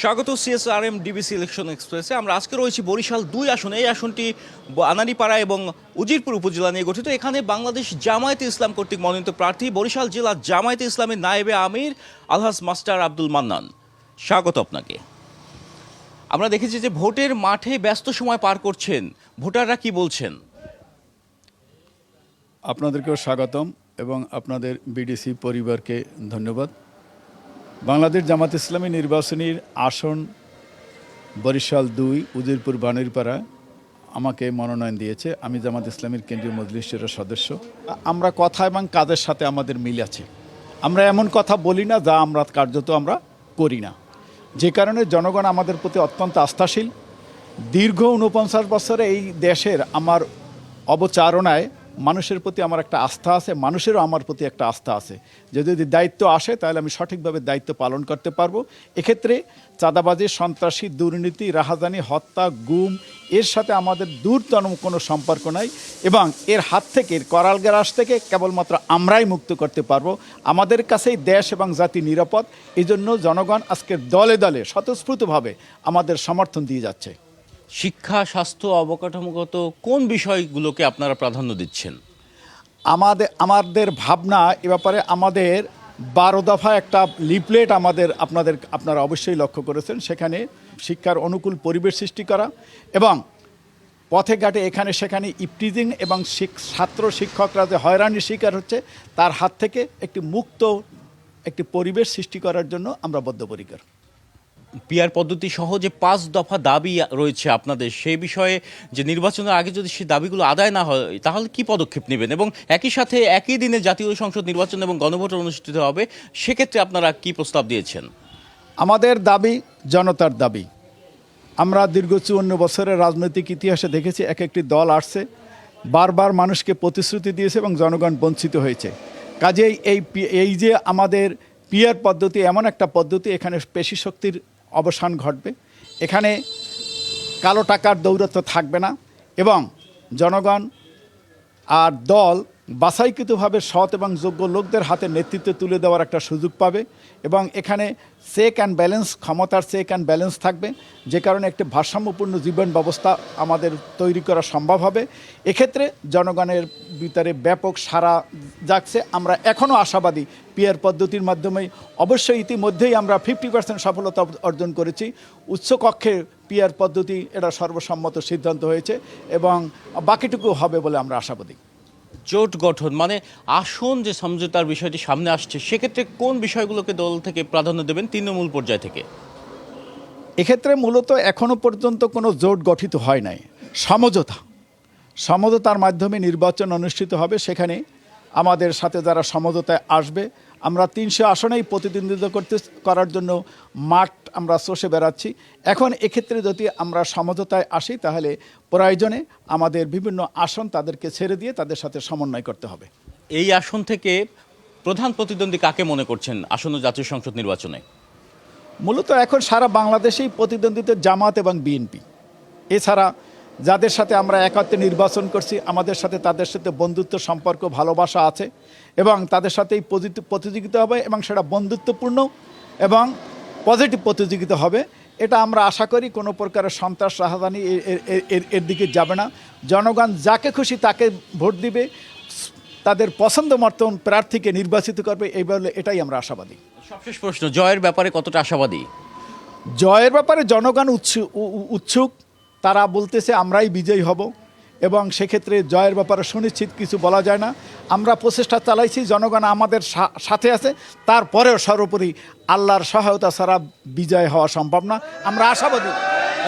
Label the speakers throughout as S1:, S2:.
S1: স্বাগত CSRM DBC election এক্সপ্রেসে। আমরা আজকে রয়েছি বরিশাল দুই আসনে। এই আসনটি আনাড়িপাড়া এবং উজিরপুর উপজেলা নিয়ে গঠিত। এখানে বাংলাদেশ জামায়াতে ইসলাম কর্তৃক মনোনীত প্রার্থী বরিশাল জেলা জামায়াতে ইসলামের নায়েবে আমির আলহাস মাস্টার আব্দুল মান্নান। স্বাগত আপনাকে। আমরা দেখেছি যে ভোটের মাঠে ব্যস্ত সময় পার করছেন। ভোটাররা কি বলছেন?
S2: আপনাদেরকেও স্বাগতম এবং আপনাদের বিডিসি পরিবারকে ধন্যবাদ। বাংলাদেশ জামাত ইসলামী নির্বাচনীর আসন বরিশাল দুই উজিরপুর বাণীরপাড়া আমাকে মনোনয়ন দিয়েছে। আমি জামাত ইসলামীর কেন্দ্রীয় মজলিসের সদস্য। আমরা কথা এবং কাজের সাথে আমাদের মিল আছে। আমরা এমন কথা বলি না যা আমরা কার্যত আমরা করি না। যে কারণে জনগণ আমাদের প্রতি অত্যন্ত আস্থাশীল। দীর্ঘ উনপঞ্চাশ বছরে এই দেশের আমার অবচারণায় মানুষের প্রতি আমার একটা আস্থা আছে, মানুষেরও আমার প্রতি একটা আস্থা আছে। যে যদি দায়িত্ব আসে, তাহলে আমি সঠিকভাবে দায়িত্ব পালন করতে পারব। এক্ষেত্রে চাঁদাবাজি, সন্ত্রাসী, দুর্নীতি, রাহাজানি, হত্যা, গুম, এর সাথে আমাদের দূরতম কোনো সম্পর্ক নাই এবং এর হাত থেকে করাল গ্রাস থেকে কেবলমাত্র আমরাই মুক্ত করতে পারব। আমাদের কাছেই দেশ এবং জাতি নিরাপদ। এই জন্য জনগণ আজকের দলে দলে, স্বতঃস্ফূর্তভাবে আমাদের সমর্থন দিয়ে যাচ্ছে।
S1: শিক্ষা, স্বাস্থ্য অবকাঠামোগত কোন বিষয়গুলোকে আপনারা প্রাধান্য দিচ্ছেন?
S2: আমাদের আমাদের ভাবনা এ ব্যাপারে আমাদের বারো দফা একটা লিপলেট আমাদের আপনাদের, আপনারা অবশ্যই লক্ষ্য করেছেন। সেখানে শিক্ষার অনুকূল পরিবেশ সৃষ্টি করা এবং পথে ঘাটে এখানে, সেখানে ইপটিজিং এবং ছাত্র শিক্ষকরা যে হয়রানির শিকার হচ্ছে, তার হাত থেকে একটি মুক্ত একটি পরিবেশ সৃষ্টি করার জন্য আমরা বদ্ধপরিকর।
S1: পিয়ার পদ্ধতি সহ যে পাঁচ দফা দাবি রয়েছে আপনাদের, সেই বিষয়ে যে নির্বাচনের আগে যদি সেই দাবিগুলো আদায় না হয়, তাহলে কি পদক্ষেপ নেবেন? এবং একই সাথে একই দিনে জাতীয় সংসদ নির্বাচন এবং গণভোট অনুষ্ঠিত হবে, সেক্ষেত্রে আপনারা কি প্রস্তাব দিয়েছেন?
S2: আমাদের দাবি জনতার দাবি। আমরা দীর্ঘ চুয়ান্ন বছরের রাজনৈতিক ইতিহাসে দেখেছি এক একটি দল আসছে, বারবার মানুষকে প্রতিশ্রুতি দিয়েছে এবং জনগণ বঞ্চিত হয়েছে। কাজেই এই এই যে আমাদের পিয়ার পদ্ধতি এমন একটা পদ্ধতি, এখানে পেশি শক্তির অবসান ঘটবে। এখানে কালো টাকার দৌরত্ব থাকবে না এবং জনগণ আর দল বাছাইকৃতভাবে সৎ এবং যোগ্য লোকদের হাতে নেতৃত্ব তুলে দেওয়ার একটা সুযোগ পাবে এবং এখানে চেক অ্যান্ড ব্যালেন্স ক্ষমতার চেক অ্যান্ড ব্যালেন্স থাকবে, যে কারণে একটি ভারসাম্যপূর্ণ জীবন ব্যবস্থা আমাদের তৈরি করা সম্ভব হবে। এক্ষেত্রে জনগণের ভিতরে ব্যাপক সারা যাচ্ছে আমরা এখনও আশাবাদী পিয়ার পদ্ধতির মাধ্যমে অবশ্যই ইতিমধ্যেই আমরা ফিফটি পার্সেন্ট সফলতা অর্জন করেছি। উচ্চকক্ষে পিয়ার পদ্ধতি, এটা সর্বসম্মত সিদ্ধান্ত হয়েছে এবং বাকিটুকু হবে বলে আমরা আশাবাদী।
S1: জোট গঠন মানে আসন যে সমঝোতার বিষয়টি সামনে আসছে, সেক্ষেত্রে কোন বিষয়গুলোকে দল থেকে প্রাধান্য দেবেন তৃণমূল পর্যায় থেকে?
S2: এক্ষেত্রে মূলত এখনও পর্যন্ত কোনো জোট গঠিত হয় নাই। সমঝোতা। সমঝোতার মাধ্যমে নির্বাচন অনুষ্ঠিত হবে সেখানে আমাদের সাথে যারা সমঝোতায় আসবে আমরা তিনশো আসনেই প্রতিদ্বন্দ্বিতা করতে করার জন্য মাঠ আমরা চষে বেড়াচ্ছি। এখন এক্ষেত্রে যদি আমরা সমঝোতায় আসি তাহলে প্রয়োজনে আমাদের বিভিন্ন আসন তাদেরকে ছেড়ে দিয়ে তাদের সাথে সমন্বয় করতে হবে।
S1: এই আসন থেকে প্রধান প্রতিদ্বন্দ্বী কাকে মনে করছেন আসন্ন জাতীয় সংসদ নির্বাচনে?
S2: মূলত এখন সারা বাংলাদেশেই প্রতিদ্বন্দ্বিতা জামাত এবং বিএনপি। এছাড়া যাদের সাথে আমরা একত্রে নির্বাচন করছি আমাদের সাথে তাদের সাথে বন্ধুত্ব সম্পর্ক ভালোবাসা আছে এবং তাদের সাথেই পজিটিভ প্রতিযোগিতা হবে এবং সেটা বন্ধুত্বপূর্ণ এবং পজিটিভ প্রতিযোগিতা হবে। এটা আমরা আশা করি কোনো প্রকারের সন্ত্রাস রাহাজানি এর- দিকে যাবে না। জনগণ যাকে খুশি তাকে ভোট দিবে। তাদের পছন্দ মতন প্রার্থীকে নির্বাচিত করবে এই বলে এটাই আমরা আশাবাদী।
S1: সবশেষ প্রশ্ন জয়ের ব্যাপারে কতটা আশাবাদী?
S2: জয়ের ব্যাপারে জনগণ উৎসু- উ- উ- উৎসুক। তারা বলতেছে, আমরাই বিজয়ী হব। এবং সেক্ষেত্রে জয়ের ব্যাপারে সুনিশ্চিত কিছু বলা যায় না। আমরা প্রচেষ্টা চালাইছি, জনগণ আমাদের সাথে আছে। তারপরেও সর্বোপরি আল্লাহর সহায়তা ছাড়া বিজয় হওয়া সম্ভব না। আমরা আশাবাদী।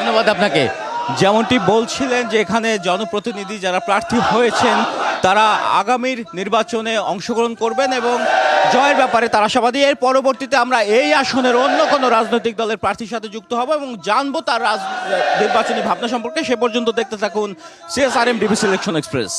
S1: ধন্যবাদ আপনাকে। যেমনটি বলছিলেন যে এখানে জনপ্রতিনিধি যারা প্রার্থী হয়েছেন, তারা আগামীর নির্বাচনে অংশগ্রহণ করবেন এবং জয়ের ব্যাপারে তারা আশাবাদী। এর পরবর্তীতে আমরা এই আসনের অন্য কোনো রাজনৈতিক দলের প্রার্থীর সাথে যুক্ত হব এবং জানব তার রাজ নির্বাচনী ভাবনা সম্পর্কে। সে পর্যন্ত দেখতে থাকুন সিএসআরএম ডিবি সিলেকশন এক্সপ্রেস